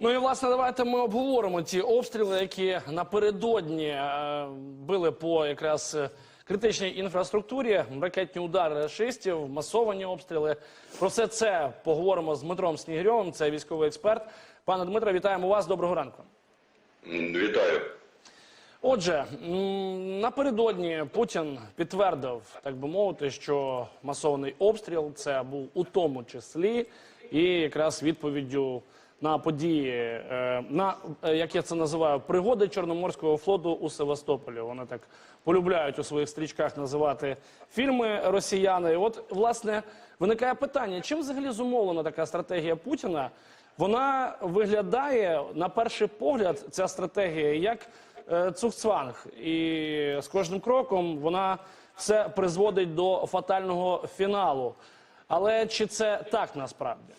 Ну і власне давайте ми обговоримо ті обстріли, які напередодні е, били по якраз е, критичній інфраструктурі, ракетні удари рашистів, масовані обстріли. Про все це поговоримо з Дмитром Снігирьовим, це військовий експерт. Пане Дмитре, вітаємо вас. Доброго ранку. Вітаю. Отже, напередодні Путін підтвердив, так би мовити, що масований обстріл це був у тому числі і якраз відповіддю на події, е, на е, як я це називаю, пригоди Чорноморського флоту у Севастополі. Вони так полюбляють у своїх стрічках називати фільми росіяни. От власне виникає питання: чим взагалі зумовлена така стратегія Путіна? Вона виглядає на перший погляд, ця стратегія як е, цугцванг, і з кожним кроком вона все призводить до фатального фіналу. Але чи це так насправді?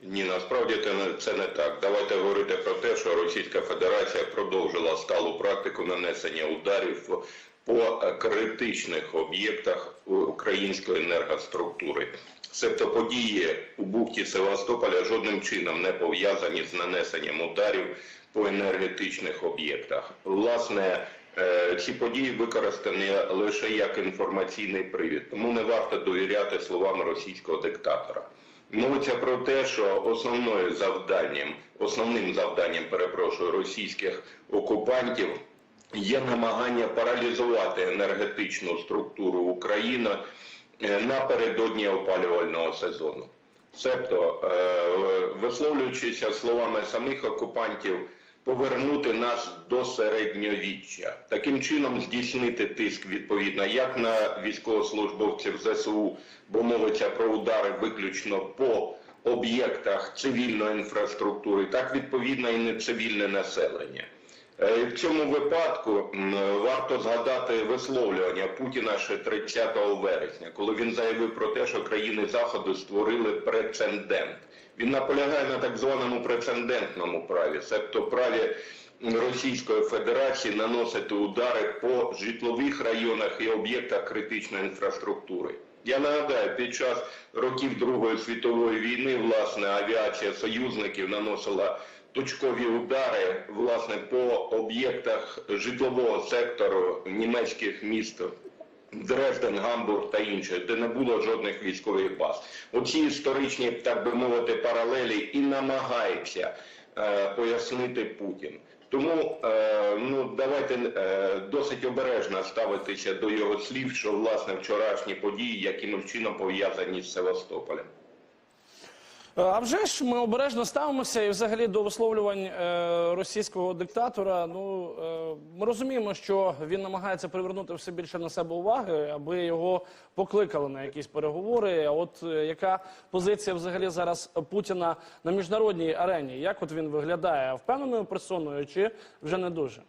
Ні, насправді це не, це не так. Давайте говорити про те, що Російська Федерація продовжила сталу практику нанесення ударів по е, критичних об'єктах української енергоструктури. Себто події у бухті Севастополя жодним чином не пов'язані з нанесенням ударів по енергетичних об'єктах. Власне, е, ці події використані лише як інформаційний привід, тому не варто довіряти словам російського диктатора. Мовиться про те, що основною завданням, основним завданням, перепрошую, російських окупантів є намагання паралізувати енергетичну структуру України е, напередодні опалювального сезону. Себто, е, висловлюючися словами самих окупантів, повернути нас до середньовіччя, таким чином здійснити тиск відповідно як на військовослужбовців ЗСУ, бо мовиться про удари виключно по об'єктах цивільної інфраструктури, так відповідно і не цивільне населення. Е, В цьому випадку варто згадати висловлювання Путіна ще 30 вересня, коли він заявив про те, що країни Заходу створили прецедент. Він наполягає на так званому прецедентному праві, тобто праві Російської Федерації наносити удари по житлових районах і об'єктах критичної інфраструктури. Я нагадаю, під час років Другої світової війни власне авіація союзників наносила точкові удари власне по об'єктах житлового сектору німецьких міст. Дрезден, Гамбург та інше, де не було жодних військових баз. Оці історичні, так би мовити, паралелі і намагається е, пояснити Путін. Тому е, ну давайте е, досить обережно ставитися до його слів, що власне вчорашні події якимось чином пов'язані з Севастополем. Е, А вже ж ми обережно ставимося і взагалі до висловлювань е, російського диктатора. Ну е, ми розуміємо, що він намагається привернути все більше на себе уваги, аби його покликали на якісь переговори. А от яка позиція взагалі зараз Путіна на міжнародній арені? Як от він виглядає впевненою персоною чи вже не дуже?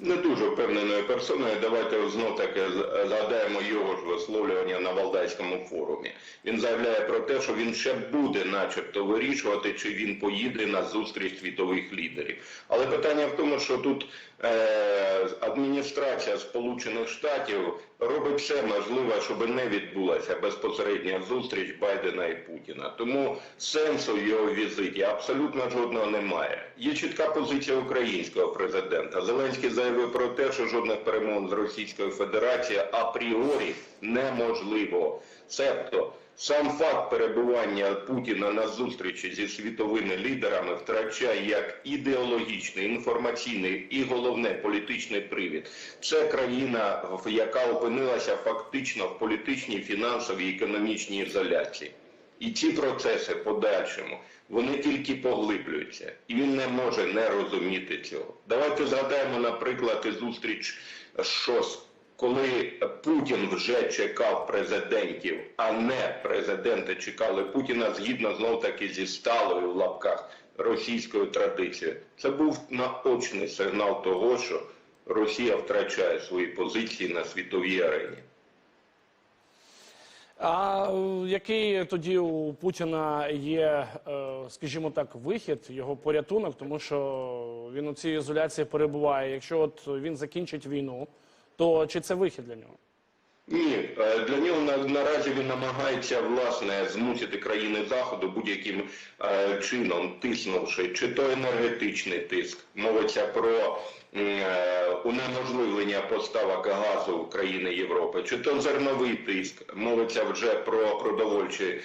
Не дуже впевненою персоною. Давайте знов таки згадаємо його ж висловлювання на Валдайському форумі. Він заявляє про те, що він ще буде, начебто, вирішувати, чи він поїде на зустріч світових лідерів. Але питання в тому, що тут адміністрація Сполучених Штатів робить все можливе, щоб не відбулася безпосередня зустріч Байдена і Путіна. Тому сенсу в його візиті абсолютно жодного немає. Є чітка позиція українського президента. Зеленський заявив про те, що жодних перемовин з Російською Федерацією апріорі неможливо. Себто сам факт перебування Путіна на зустрічі зі світовими лідерами втрачає як ідеологічний, інформаційний і головне політичний привід. Це країна, яка опинилася фактично в політичній, фінансовій економічній ізоляції. І ці процеси подальшому вони тільки поглиблюються, і він не може не розуміти цього. Давайте згадаємо, наприклад, зустріч з коли Путін вже чекав президентів, а не президенти чекали Путіна згідно знов таки зі сталою в лапках російською традицією. Це був наочний сигнал того, що Росія втрачає свої позиції на світовій арені. А е, який тоді у Путіна є, е, скажімо так, вихід, його порятунок, тому що він у цій ізоляції перебуває. Якщо от він закінчить війну, то чи це вихід для нього? Ні, е, для нього на, наразі він намагається власне змусити країни заходу будь-яким е, чином тиснувши, чи то енергетичний тиск, мовиться про е, унеможливлення поставок газу в країни Європи, чи то зерновий тиск, мовиться вже про продовольчий е,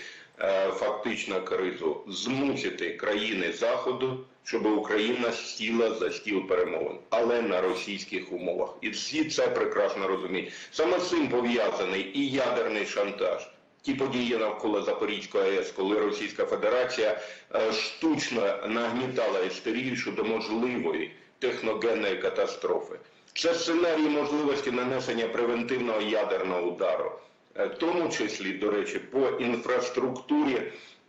фактично кризу, змусити країни заходу, щоб Україна сіла за стіл перемовин, але на російських умовах. І всі це прекрасно розуміють. Саме з цим пов'язаний і ядерний шантаж. Ті події навколо Запорізької АЕС, коли Російська Федерація е, штучно нагнітала істерію щодо можливої техногенної катастрофи. Це сценарій можливості нанесення превентивного ядерного удару, Е, в тому числі, до речі, по інфраструктурі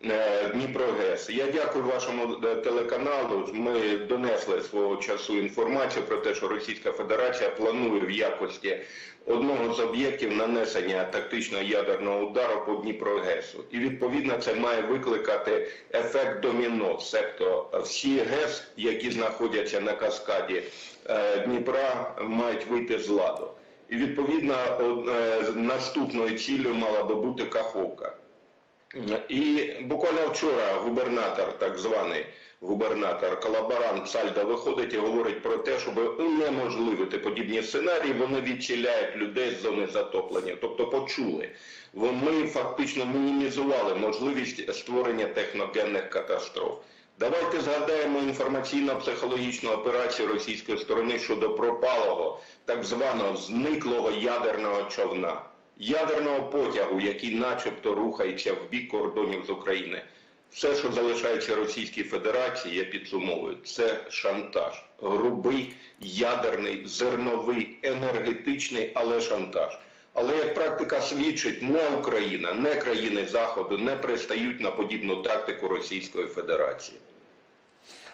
е, Дніпрогес. Я дякую вашому е, телеканалу. Ми донесли свого часу інформацію про те, що Російська Федерація планує в якості одного з об'єктів нанесення тактичного ядерного удару по Дніпрогесу. І відповідно це має викликати ефект доміно, себто всі ГЕС, які знаходяться на каскаді е, Дніпра, мають вийти з ладу. І відповідно е, наступною цілею мала би бути Каховка. І буквально вчора губернатор, так званий губернатор, колаборант Сальда виходить і говорить про те, щоб унеможливити подібні сценарії, вони відчіляють людей з зони затоплення. Тобто почули. Вони фактично мінімізували можливість створення техногенних катастроф. Давайте згадаємо інформаційно-психологічну операцію російської сторони щодо пропалого, так званого зниклого ядерного човна, ядерного потягу, який начебто рухається в бік кордонів з України. Все, що залишається Російській Федерації, я підсумовую, це шантаж. Грубий, ядерний, зерновий, енергетичний, але шантаж. Але як практика свідчить, не Україна, не країни Заходу не пристають на подібну тактику Російської Федерації.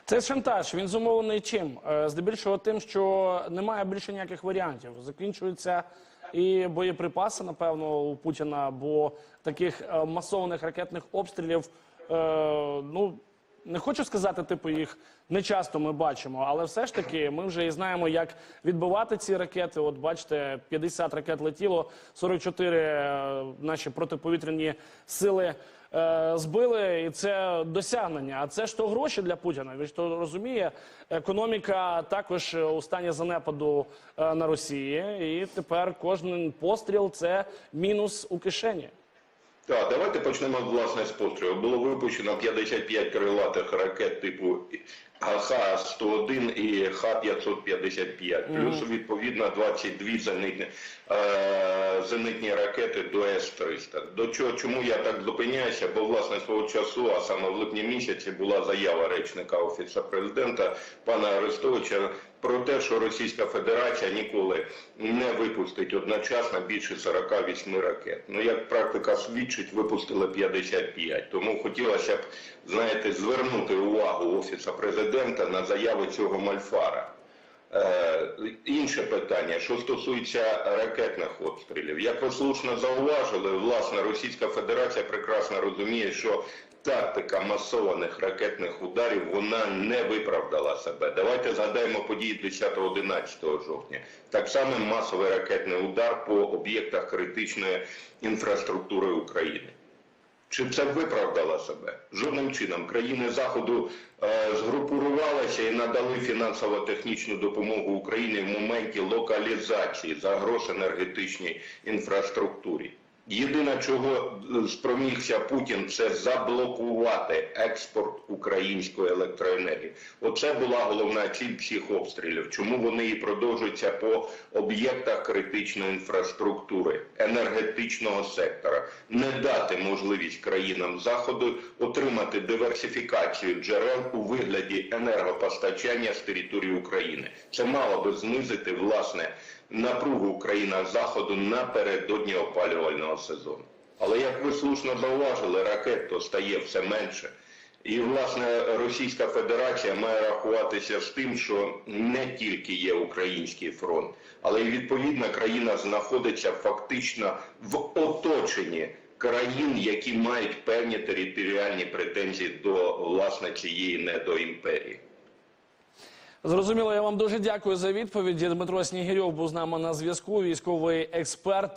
Цей шантаж він зумовлений чим? Е, Здебільшого тим, що немає більше ніяких варіантів. Закінчуються і боєприпаси, напевно, у Путіна, бо таких е, масованих ракетних обстрілів, е, ну не хочу сказати, типу їх не часто ми бачимо, але все ж таки ми вже і знаємо, як відбивати ці ракети. От бачите, 50 ракет летіло, 44 е, наші протиповітряні сили е, збили, і це досягнення. А це ж то гроші для Путіна. Він ж то розуміє. Економіка також у стані занепаду е, на Росії, і тепер кожен постріл це мінус у кишені. Так, давайте почнемо власне з пострілу. Було випущено 55 крилатих ракет типу ХА-101 і Х-555, плюс відповідно 22 зенитні, е, зенитні ракети до С-300. До чого, чому я так зупиняюся? Бо власне свого часу, а саме в липні місяці, була заява речника Офісу президента пана Арестовича про те, що Російська Федерація ніколи не випустить одночасно більше 48 ракет. Ну, як практика свідчить, випустили 55. Тому хотілося б, знаєте, звернути увагу Офісу президента на заяви цього Мальфара. Е, інше питання, що стосується ракетних обстрілів. Як ви слушно зауважили, власне, Російська Федерація прекрасно розуміє, що тактика масованих ракетних ударів вона не виправдала себе. Давайте згадаємо події 10-11 жовтня. Так само масовий ракетний удар по об'єктах критичної інфраструктури України. Чи це виправдало себе? Жодним чином. Країни Заходу е, згрупувалися і надали фінансово-технічну допомогу Україні в моменті локалізації загроз енергетичній інфраструктурі. Єдине, чого е, спромігся Путін, це заблокувати експорт української електроенергії. Оце була головна ціль всіх обстрілів. Чому вони і продовжуються по об'єктах критичної інфраструктури, енергетичного сектора, не дати можливість країнам заходу отримати диверсифікацію джерел у вигляді енергопостачання з території України. Це мало би знизити власне напругу в країнах заходу напередодні опалювального сезону. Але як ви слушно зауважили, ракет то стає все менше. І власне Російська Федерація має рахуватися з тим, що не тільки є український фронт, але й відповідна країна знаходиться фактично в оточенні країн, які мають певні територіальні претензії до власне цієї недоімперії. Зрозуміло, я вам дуже дякую за відповіді. Дмитро Снігирьов був з нами на зв'язку. Військовий експерт.